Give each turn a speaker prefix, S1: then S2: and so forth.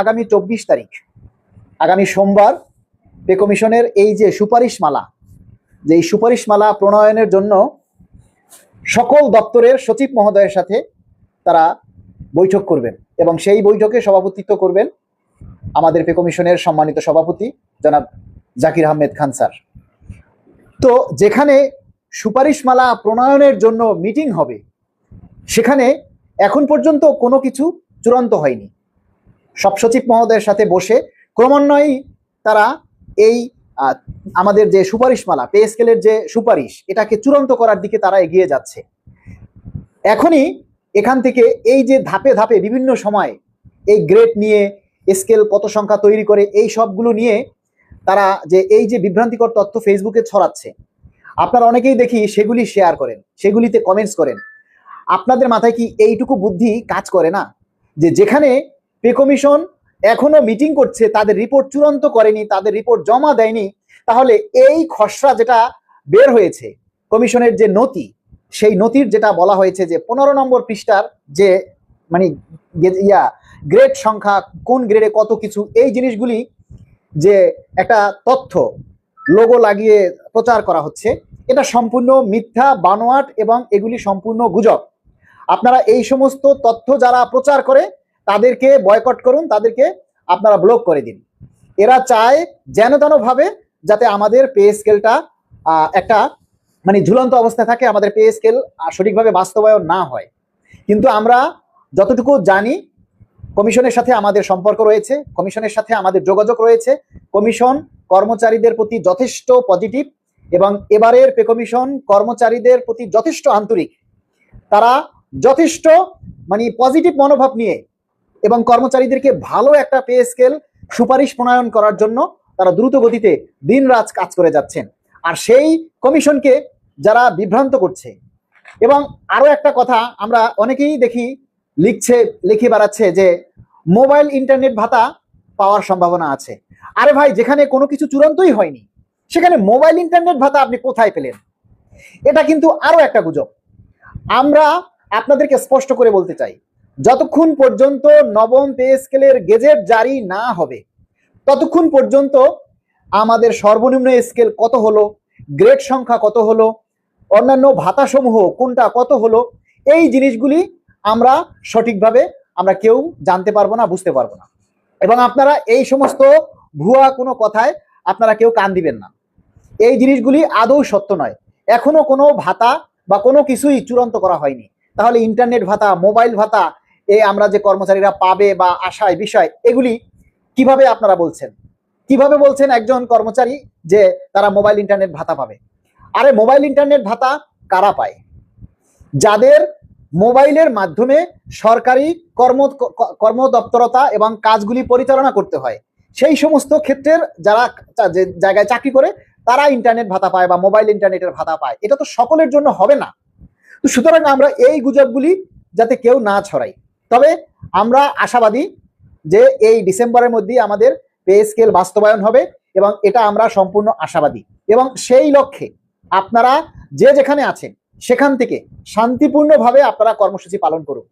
S1: আগামী চব্বিশ তারিখ, আগামী সোমবার পে কমিশনের এই যে সুপারিশমালা, যে এই সুপারিশমালা প্রণয়নের জন্য সকল দপ্তরের সচিব মহোদয়ের সাথে তারা বৈঠক করবেন এবং সেই বৈঠকে সভাপতিত্ব করবেন আমাদের পে কমিশনের সম্মানিত সভাপতি জনাব জাকির আহমেদ খান স্যার। তো যেখানে সুপারিশমালা প্রণয়নের জন্য মিটিং হবে, সেখানে এখন পর্যন্ত কোনো কিছু চূড়ান্ত হয়নি। সব সচিব মহোদয়ের সাথে বসে ক্রমান্বয়েই তারা এই আমাদের যে সুপারিশমালা, পে স্কেলের যে সুপারিশ, এটাকে চূড়ান্ত করার দিকে তারা এগিয়ে যাচ্ছে। এখনই এখান থেকে এই যে ধাপে ধাপে বিভিন্ন সময় এই গ্রেড নিয়ে, স্কেল কত সংখ্যা তৈরি করে, এই সবগুলো নিয়ে তারা যে এই যে বিভ্রান্তিকর তথ্য ফেসবুকে ছড়াচ্ছে, আপনারা অনেকেই দেখি সেগুলি শেয়ার করেন, সেগুলিতে কমেন্টস করেন। আপনাদের মাথায় কি এইটুকু বুদ্ধি কাজ করে না? যে যেখানে পে কমিশন এখনও মিটিং করছে, তাদের রিপোর্ট চূড়ান্ত করেনি, তাদের রিপোর্ট জমা দেয়নি, তাহলে এই খসড়া যেটা বের হয়েছে, কমিশনের যে নথি, সেই নথির যেটা বলা হয়েছে যে পনেরো নম্বর পৃষ্ঠার যে মানে ইয়া, গ্রেড সংখ্যা, কোন গ্রেডে কত কিছু, এই জিনিসগুলি যে একটা তথ্য, লোগো লাগিয়ে প্রচার করা হচ্ছে, এটা সম্পূর্ণ মিথ্যা, বানোয়াট এবং এগুলি সম্পূর্ণ গুজব। আপনারা এই সমস্ত তথ্য যারা প্রচার করে তাদেরকে বয়কট করুন, তাদেরকে আপনারা ব্লক করে দিন। এরা চায় যেন তেন ভাবে যাতে আমাদের পে স্কেলটা একটা মানে ঝুলন্ত অবস্থায় থাকে, আমাদের পে স্কেল সঠিকভাবে বাস্তবায়ন না হয়। কিন্তু আমরা যতটুকু জানি, কমিশনের সাথে আমাদের সম্পর্ক রয়েছে, কমিশনের সাথে আমাদের যোগাযোগ রয়েছে, কমিশন কর্মচারীদের প্রতি যথেষ্ট পজিটিভ এবং এবারের পে কমিশন কর্মচারীদের প্রতি যথেষ্ট আন্তরিক। তারা যথেষ্ট মানে পজিটিভ মনোভাব নিয়ে এবং কর্মচারীদেরকে ভালো একটা পে স্কেল, সুপারিশ প্রণয়ন করার জন্য তারা দ্রুত গতিতে দিন রাত কাজ করে যাচ্ছেন। আর সেই কমিশনকে যারা বিভ্রান্ত করছে। এবং আরও একটা কথা আমরা অনেকেই দেখি, লিখছে, লিখে বেড়াচ্ছে যে মোবাইল ইন্টারনেট ভাতা পাওয়ার সম্ভাবনা আছে। আরে ভাই, যেখানে কোনো কিছু চূড়ান্তই হয়নি, সেখানে মোবাইল ইন্টারনেট ভাতা আপনি কোথায় পেলেন? এটা কিন্তু আরও একটা গুজব। আমরা আপনাদেরকে স্পষ্ট করে বলতে চাই যতক্ষণ পর্যন্ত নবম পে স্কেলের গেজেট জারি না হবে, ততক্ষণ পর্যন্ত আমাদের সর্বনিম্ন স্কেল কত হলো, গ্রেড সংখ্যা কত হলো, অন্যান্য ভাতাসমূহ কোনটা কত হলো, এই জিনিসগুলি আমরা সঠিকভাবে আমরা কেউ জানতে পারব না, বুঝতে পারব না। এবং আপনারা এই সমস্ত ভুয়া কোনো কথায় আপনারা কেউ কান দিবেন না। এই জিনিসগুলি আদৌ সত্য নয়। এখনও কোনো ভাতা বা কোনো কিছুই চূড়ান্ত করা হয়নি। তাহলে ইন্টারনেট ভাতা, মোবাইল ভাতা এ আমরা যে কর্মচারীরা পাবে বা আশায় বিষয়, এগুলি কীভাবে আপনারা বলছেন? কীভাবে বলছেন একজন কর্মচারী যে তারা মোবাইল, ইন্টারনেট ভাতা পাবে? আরে মোবাইল, ইন্টারনেট ভাতা কারা পায়? যাদের মোবাইলের মাধ্যমে সরকারি কর্ম, কর্মদপ্তরতা এবং কাজগুলি পরিচালনা করতে হয়, সেই সমস্ত ক্ষেত্রের যারা যে জায়গায় চাকরি করে, তারা ইন্টারনেট ভাতা পায় বা মোবাইল, ইন্টারনেটের ভাতা পায়। এটা তো সকলের জন্য হবে না। তো সুতরাং আমরা এই গুজবগুলি যাতে কেউ না ছড়াই তবে আমরা আশাবাদী যে এই ডিসেম্বরের মধ্যেই আমাদের পে স্কেল বাস্তবায়ন হবে এবং এটা আমরা সম্পূর্ণ আশাবাদী। এবং সেই লক্ষ্যে আপনারা যে যেখানে আছেন, সেখান থেকে শান্তিপূর্ণভাবে আপনারা কর্মসূচি পালন করুন।